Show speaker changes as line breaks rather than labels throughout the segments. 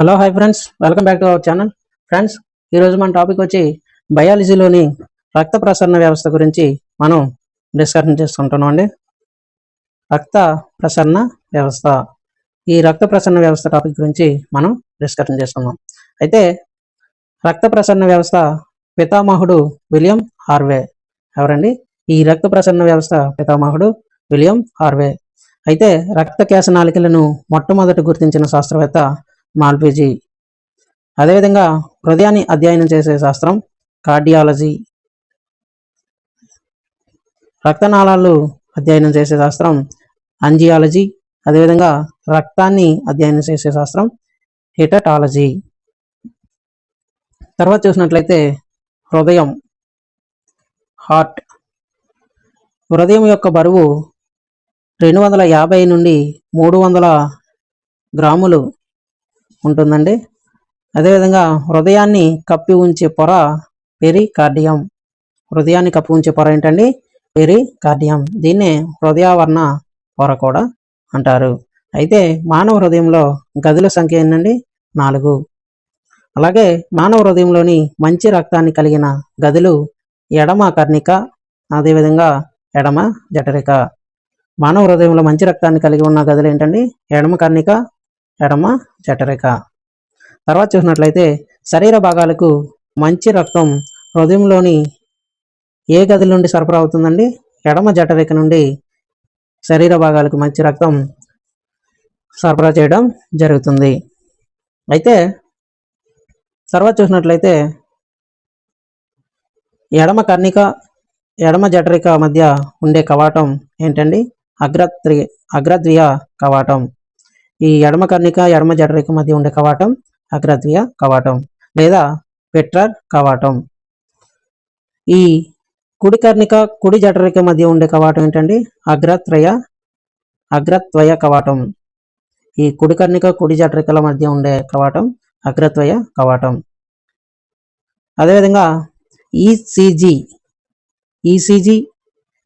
Hello hi friends welcome back to our channel friends ఈరోజు మన topic వచ్చి బయాలజీలోని రక్త ప్రసరణ వ్యవస్థ గురించి మనం డిస్కషన్ చేసుకుంటున్నాం అండి. రక్త ప్రసరణ వ్యవస్థ. ఈ రక్త ప్రసరణ వ్యవస్థ టాపిక్ గురించి మనం డిస్కషన్ చేసుకుందాం అయితే రక్త ప్రసరణ వ్యవస్థ పితామహుడు విలియం హార్వే. ఎవరండి? ఈ రక్త ప్రసరణ వ్యవస్థ పితామహుడు విలియం హార్వే. అయితే రక్త కేశనాళికలను మొట్టమొదట గుర్తించిన శాస్త్రవేత్త మాల్పీజీ. అదేవిధంగా హృదయాన్ని అధ్యయనం చేసే శాస్త్రం కార్డియాలజీ. రక్తనాళాలు అధ్యయనం చేసే శాస్త్రం అంజియాలజీ. అదేవిధంగా రక్తాన్ని అధ్యయనం చేసే శాస్త్రం హిటటాలజీ. తర్వాత చూసినట్లయితే హృదయం హార్ట్. హృదయం యొక్క బరువు రెండు వందల యాభై నుండి మూడు వందల గ్రాములు. ఉంటుందండి. అదేవిధంగా హృదయాన్ని కప్పి ఉంచే పొర పెరికార్డియం. హృదయాన్ని కప్పి ఉంచే పొర ఏంటండి? పెరికార్డియం. దీన్నే హృదయావరణ పొర కూడా అంటారు. అయితే మానవ హృదయంలో గదుల సంఖ్య ఏంటండి నాలుగు. అలాగే మానవ హృదయంలోని మంచి రక్తాన్ని కలిగిన గదులు ఎడమ కర్ణిక అదేవిధంగా ఎడమ జఠరిక. మానవ హృదయంలో మంచి రక్తాన్ని కలిగి ఉన్న గదులు ఏంటండి? ఎడమ కర్ణిక ఎడమ జఠరిక తర్వాత చూసినట్లయితే శరీర భాగాలకు మంచి రక్తం హృదయంలోని ఏ గది నుండి సరఫరా అవుతుందండి? ఎడమ జఠరిక నుండి శరీర భాగాలకు మంచి రక్తం సరఫరా చేయడం జరుగుతుంది. అయితే తర్వాత చూసినట్లయితే ఎడమ కర్ణిక ఎడమ జఠరిక మధ్య ఉండే కవాటం ఏంటండి? అగ్రత్రి అగ్రద్వియ కవాటం. ఈ ఎడమ కర్ణిక ఎడమ జఠరిక మధ్య ఉండే కవాటం అగ్రద్వీయ కవాటం లేదా పెట్రర్ కవాటం. ఈ కుడి కర్ణిక కుడి జటరేఖ మధ్య ఉండే కవాటం ఏంటండి? అగ్రత్రయ అగ్రత్వయ కవాటం. ఈ కుడి కర్ణిక కుడి జటరేకల మధ్య ఉండే కవాటం అగ్రత్వయ కవాటం. అదేవిధంగా ఈసీజీ ఈసీజీ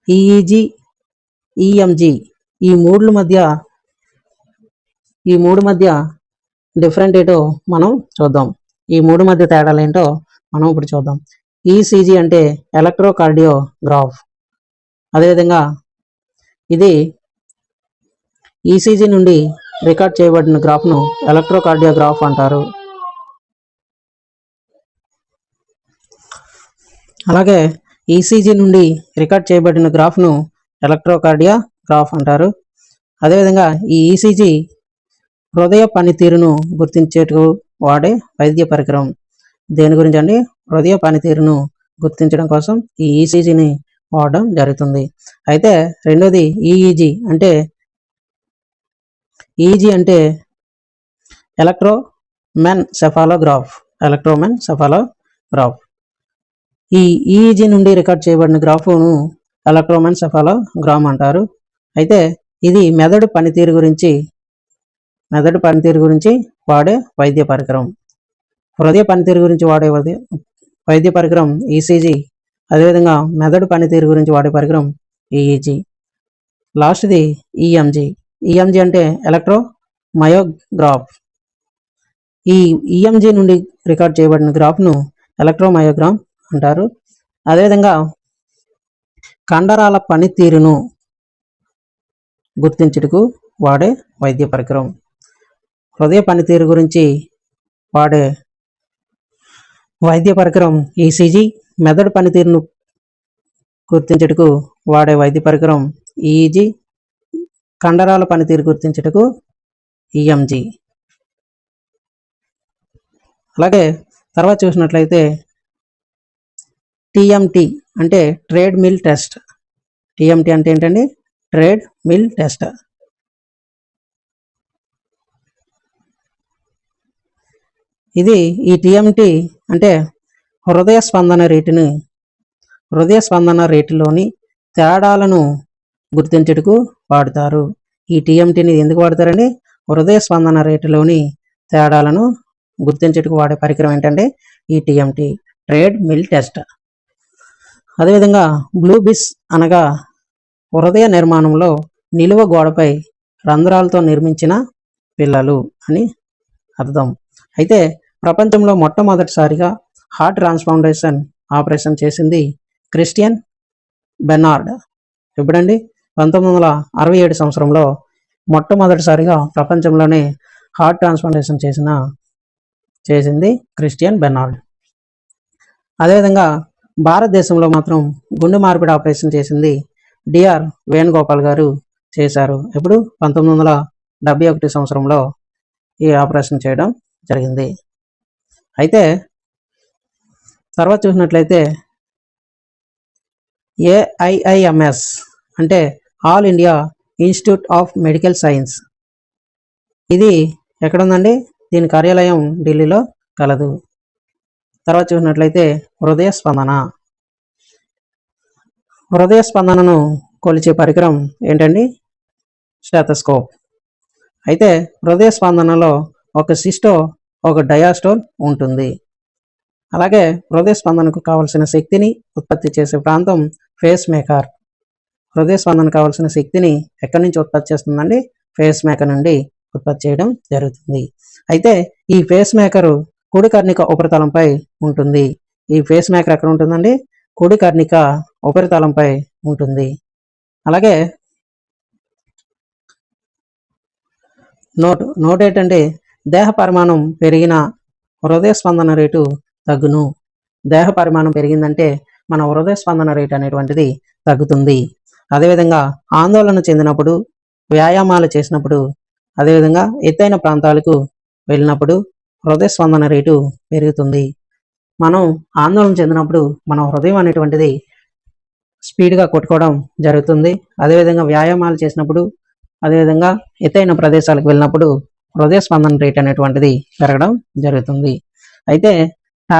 ఈఈజీ ఈఎంజి ఈ మూడుల మధ్య ఈ మూడు మధ్య డిఫరెంట్ ఏంటో మనం చూద్దాం. ఈ మూడు మధ్య తేడాలు ఏంటో మనం ఇప్పుడు చూద్దాం. ఈసీజీ అంటే ఎలక్ట్రోకార్డియోగ్రాఫ్ అదేవిధంగా ఇది ఈసీజీ నుండి రికార్డ్ చేయబడిన గ్రాఫ్ను ఎలక్ట్రోకార్డియోగ్రాఫ్ అంటారు. అలాగే ఈసీజీ నుండి రికార్డ్ చేయబడిన గ్రాఫ్ను ఎలక్ట్రోకార్డియా గ్రాఫ్ అంటారు. అదేవిధంగా ఈ ఈసీజీ హృదయ పనితీరును గుర్తించేటకు వాడే వైద్య పరికరం. దేని గురించి అండి హృదయ పనితీరును గుర్తించడం కోసం ఈ ఈసీజీని వాడడం జరుగుతుంది. అయితే రెండోది ఈఈజీ అంటే ఈజీ అంటే ఎలక్ట్రో మెన్ సెఫాలోగ్రాఫ్ ఎలక్ట్రోమెన్ సెఫాలోగ్రాఫ్ ఈ ఈఈజీ నుండి రికార్డ్ చేయబడిన గ్రాఫ్ను ఎలక్ట్రోమెన్ సెఫాలోగ్రామ్ అంటారు. అయితే ఇది మెదడు పనితీరు గురించి మెదడు పనితీరు గురించి వాడే వైద్య పరికరం. హృదయ పనితీరు గురించి వాడే వైద్య వైద్య పరికరం ఈసీజీ అదేవిధంగా మెదడు పనితీరు గురించి వాడే పరికరం ఈఈజీ లాస్ట్ది ఈఎంజీ ఈఎంజీ అంటే ఎలక్ట్రో మయోగ్రాఫ్ ఈ ఈఎంజీ నుండి రికార్డ్ చేయబడిన గ్రాఫ్ను ఎలక్ట్రోమయోగ్రామ్ అంటారు. అదేవిధంగా కండరాల పనితీరును గుర్తించుటకు వాడే వైద్య పరికరం. హృదయ పనితీరు గురించి వాడే వైద్య పరికరం ఈసీజీ. మెదడు పనితీరును గుర్తించుటకు వాడే వైద్య పరికరం ఈఈజీ. కండరాల పనితీరు గుర్తించుటకు ఈఎంజీ. అలాగే తర్వాత చూసినట్లయితే టిఎంటి అంటే ట్రేడ్ మిల్ టెస్ట్. టిఎంటి అంటే ఏంటండి? Treadmill test. ఇది ఈ టీఎంటీ అంటే హృదయ స్పందన రేటుని హృదయ స్పందన రేటులోని తేడాలను గుర్తించుటకు వాడతారు. ఈ టీఎంటీని ఎందుకు వాడతారండి? హృదయ స్పందన రేటులోని తేడాలను గుర్తించుటకు వాడే పరికరం ఏంటంటే ఈ టీఎంటీ ట్రేడ్ మిల్ టెస్ట్. అదేవిధంగా బ్లూబిస్ అనగా హృదయ నిర్మాణంలో నిలువ గోడపై రంధ్రాలతో నిర్మించిన పిల్లలు అని అర్థం. అయితే ప్రపంచంలో మొట్టమొదటిసారిగా హార్ట్ ట్రాన్స్ప్లాంటేషన్ ఆపరేషన్ చేసింది క్రిస్టియన్ బెనార్డ్. ఎప్పుడండి? పంతొమ్మిది వందల అరవై ఏడు సంవత్సరంలో మొట్టమొదటిసారిగా ప్రపంచంలోనే హార్ట్ ట్రాన్స్ప్లాంటేషన్ చేసిన చేసింది క్రిస్టియన్ బెనార్డ్. అదేవిధంగా భారతదేశంలో మాత్రం గుండె మార్పిడి ఆపరేషన్ చేసింది డిఆర్ వేణుగోపాల్ గారు చేశారు. ఇప్పుడు పంతొమ్మిది వందల డెబ్బై ఒకటి సంవత్సరంలో ఈ ఆపరేషన్ చేయడం జరిగింది. అయితే తర్వాత చూసినట్లయితే ఏఐఐఎంఎస్ అంటే all India institute of medical science ఇది ఎక్కడ ఉందండి దీని కార్యాలయం ఢిల్లీలో కలదు. తర్వాత చూసినట్లయితే హృదయ స్పందన. హృదయ స్పందనను కొలిచే పరికరం ఏంటండి? స్టెథోస్కోప్. అయితే హృదయ స్పందనలో ఒక సిస్టో ఒక డయాస్టోల్ ఉంటుంది. అలాగే హృదయ స్పందనకు కావలసిన శక్తిని ఉత్పత్తి చేసే ప్రాంతం ఫేస్ మేకర్. హృదయ స్పందన కావలసిన శక్తిని ఎక్కడి నుంచి ఉత్పత్తి చేస్తుందండి? ఫేస్ మేకర్ నుండి ఉత్పత్తి చేయడం జరుగుతుంది. అయితే ఈ ఫేస్ మేకరు కుడి కర్ణిక ఉపరితలంపై ఉంటుంది. ఈ ఫేస్ మేకర్ ఎక్కడ ఉంటుందండి? కుడి కర్ణిక ఉపరితలంపై ఉంటుంది. అలాగే నోట్ నోట్ ఏంటంటే దేహ పరిమాణం పెరిగిన హృదయ స్పందన రేటు తగ్గును. దేహ పరిమాణం పెరిగిందంటే మన హృదయ స్పందన రేటు అనేటువంటిది తగ్గుతుంది. అదేవిధంగా ఆందోళన చెందినప్పుడు వ్యాయామాలు చేసినప్పుడు అదేవిధంగా ఎత్తైన ప్రాంతాలకు వెళ్ళినప్పుడు హృదయ స్పందన రేటు పెరుగుతుంది. మనం ఆందోళన చెందినప్పుడు మన హృదయం అనేటువంటిది స్పీడ్గా కొట్టుకోవడం జరుగుతుంది. అదేవిధంగా వ్యాయామాలు చేసినప్పుడు అదేవిధంగా ఎత్తైన ప్రదేశాలకు వెళ్ళినప్పుడు హృదయ స్పందన రేట్ అనేటువంటిది పెరగడం జరుగుతుంది. అయితే టా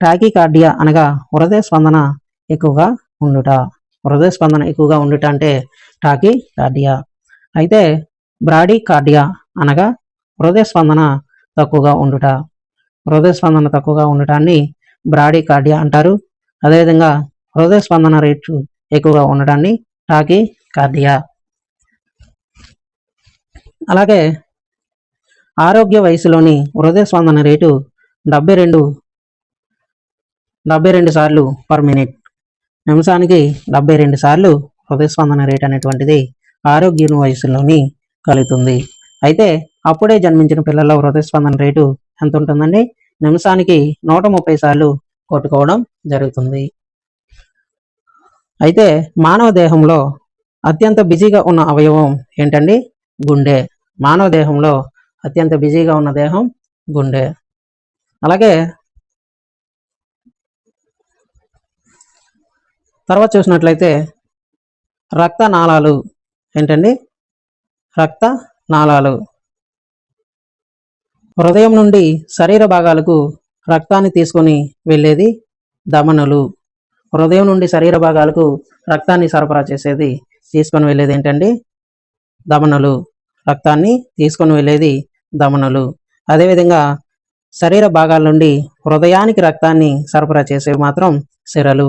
టాకికార్డియా అనగా హృదయ స్పందన ఎక్కువగా ఉండుట. హృదయ స్పందన ఎక్కువగా ఉండుట అంటే టాకీ కార్డియా అయితే బ్రాడీ కార్డియా అనగా హృదయ స్పందన తక్కువగా ఉండుట. హృదయ స్పందన తక్కువగా ఉండటాన్ని బ్రాడీ కార్డియా అంటారు. అదేవిధంగా హృదయ స్పందన రేటు ఎక్కువగా ఉండటాన్ని టాకీ కార్డియా అలాగే ఆరోగ్య వయసులోని హృదయ స్పందన రేటు డెబ్బై రెండు డెబ్బై రెండు సార్లు పర్ మినిట్. నిమిషానికి డెబ్బై రెండు సార్లు హృదయ స్పందన రేట్ అనేటువంటిది ఆరోగ్య వయసులోని కలుగుతుంది. అయితే అప్పుడే జన్మించిన పిల్లల హృదయ స్పందన రేటు ఎంత ఉంటుందండి నిమిషానికి నూట ముప్పై సార్లు కొట్టుకోవడం జరుగుతుంది. అయితే మానవ దేహంలో అత్యంత బిజీగా ఉన్న అవయవం ఏంటండి? గుండె. మానవ దేహంలో అత్యంత బిజీగా ఉన్న దేహం గుండె. అలాగే తర్వాత చూసినట్లయితే రక్త నాళాలు ఏంటండి? రక్త నాళాలు హృదయం నుండి శరీర భాగాలకు రక్తాన్ని తీసుకొని వెళ్ళేది దమనులు. హృదయం నుండి శరీర భాగాలకు రక్తాన్ని సరఫరా చేసేది తీసుకొని వెళ్ళేది ఏంటండి? దమనులు. రక్తాన్ని తీసుకొని వెళ్ళేది ధమనులు అదేవిధంగా శరీర భాగాల నుండి హృదయానికి రక్తాన్ని సరఫరా చేసేవి మాత్రం సిరలు.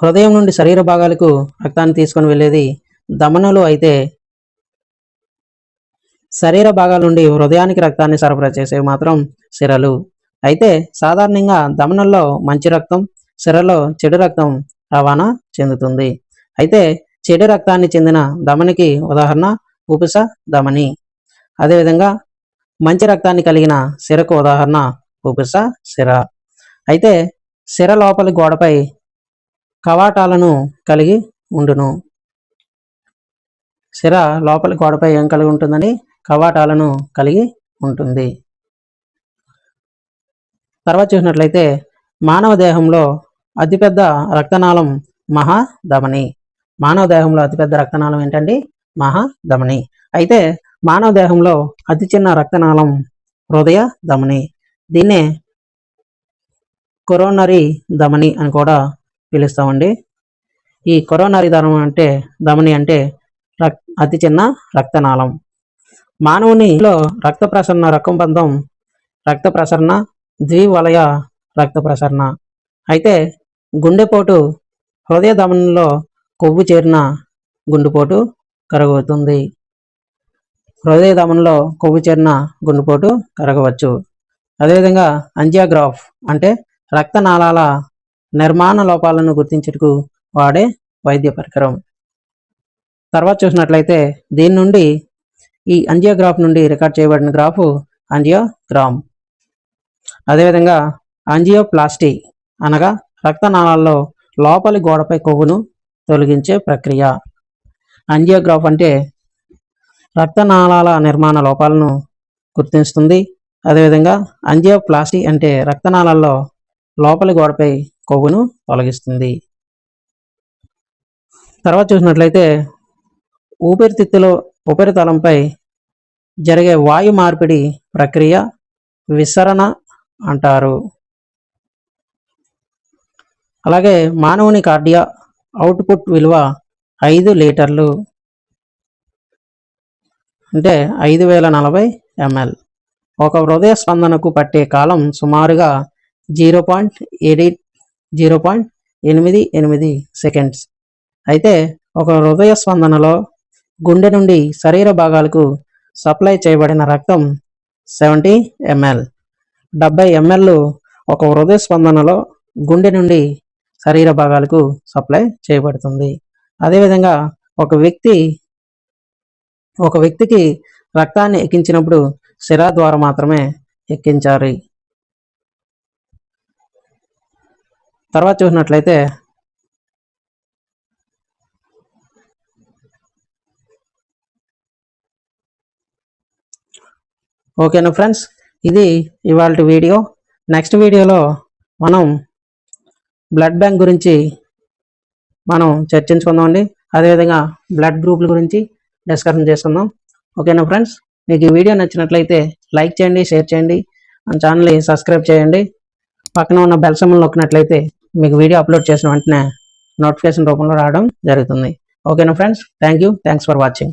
హృదయం నుండి శరీర భాగాలకు రక్తాన్ని తీసుకొని వెళ్ళేది దమనలు అయితే శరీర భాగాల నుండి హృదయానికి రక్తాన్ని సరఫరా చేసేవి మాత్రం సిరలు. అయితే సాధారణంగా దమనల్లో మంచి రక్తం సిరలో చెడు రక్తం రవాణా చెందుతుంది. అయితే చెడు రక్తాన్ని చెందిన ధమనికి ఉదాహరణ ఉపస ధమని. అదేవిధంగా మంచి రక్తాన్ని కలిగిన సిరకు ఉదాహరణ ఉపస సిర. అయితే సిర లోపలి గోడపై కవాటాలను కలిగి ఉండును. సిర లోపలి గోడపై ఏం కలిగి ఉంటుందని? కవాటాలను కలిగి ఉంటుంది. తర్వాత చూసినట్లయితే మానవ దేహంలో అతిపెద్ద రక్తనాళం మహాధమని మానవ దేహంలో అతిపెద్ద రక్తనాళం ఏంటండి? మహాధమని. అయితే మానవ దేహంలో అతి చిన్న రక్తనాళం హృదయ ధమని. దీన్నే కొరోనరీ ధమని అని కూడా పిలుస్తామండి. ఈ కొరోనరీ ధమని అంటే ధమని అంటే రక్ అతి చిన్న రక్తనాళం. మానవునిలో రక్త ప్రసరణ రకం పంతం రక్త ప్రసరణ ద్వివలయ రక్త ప్రసరణ. అయితే గుండెపోటు హృదయ ధమనిలో కొవ్వు చేరిన గుండెపోటు కరగవుతుంది హృదయ ధమనిలో కొవ్వు చేరిన గుండెపోటు కరగవచ్చు. అదేవిధంగా అంజియోగ్రాఫ్ అంటే రక్తనాళాల నిర్మాణ లోపాలను గుర్తించుటకు వాడే వైద్య పరికరం. తర్వాత చూసినట్లయితే దీని నుండి ఈ అంజియోగ్రాఫ్ నుండి రికార్డ్ చేయబడిన గ్రాఫ్ అంజియోగ్రామ్. అదేవిధంగా అంజియోప్లాస్టీ అనగా రక్తనాళాల్లో లోపలి గోడపై కొవ్వును తొలగించే ప్రక్రియ. అంజియోగ్రాఫ్ అంటే రక్తనాళాల నిర్మాణ లోపాలను గుర్తిస్తుంది. అదేవిధంగా అంజియోప్లాస్టీ అంటే రక్తనాళాల్లో లోపలి గోడపై కొవ్వును తొలగిస్తుంది. తర్వాత చూసినట్లయితే ఊపిరితిత్తులో ఉపరితలంపై జరిగే వాయు మార్పిడి ప్రక్రియ విసరణ అంటారు. అలాగే మానవుని కార్డియా అవుట్పుట్ విలువ ఐదు లీటర్లు అంటే ఐదు వేల నలభై ఎంఎల్. ఒక హృదయ స్పందనకు పట్టే కాలం సుమారుగా zero point eight zero point ఎనిమిది ఎనిమిది సెకండ్స్. అయితే ఒక హృదయ స్పందనలో గుండె నుండి శరీర భాగాలకు సప్లై చేయబడిన రక్తం సెవెంటీ ఎంఎల్. డెబ్బై ఎంఎల్ ఒక హృదయ స్పందనలో గుండె నుండి శరీర భాగాలకు సప్లై చేయబడుతుంది. అదేవిధంగా ఒక వ్యక్తి ఒక వ్యక్తికి రక్తాన్ని ఎక్కించినప్పుడు శిరా ద్వారా మాత్రమే ఎక్కించాలి. తర్వాత చూసినట్లయితే ఓకేనా ఫ్రెండ్స్? ఇది ఇవాళ వీడియో. నెక్స్ట్ వీడియోలో మనం బ్లడ్ బ్యాంక్ గురించి మనం చర్చించుకుందామండి. అదేవిధంగా బ్లడ్ గ్రూపుల గురించి డిస్కషన్ చేసుకుందాం ఓకేనా ఫ్రెండ్స్? మీకు ఈ వీడియో నచ్చినట్లయితే లైక్ చేయండి షేర్ చేయండి మన ఛానల్ని సబ్స్క్రైబ్ చేయండి. పక్కన ఉన్న బెల్ నొక్కినట్లయితే మీకు వీడియో అప్లోడ్ చేసిన వెంటనే నోటిఫికేషన్ రూపంలో రావడం జరుగుతుంది. ఓకేనా friends? Thank you thanks for watching.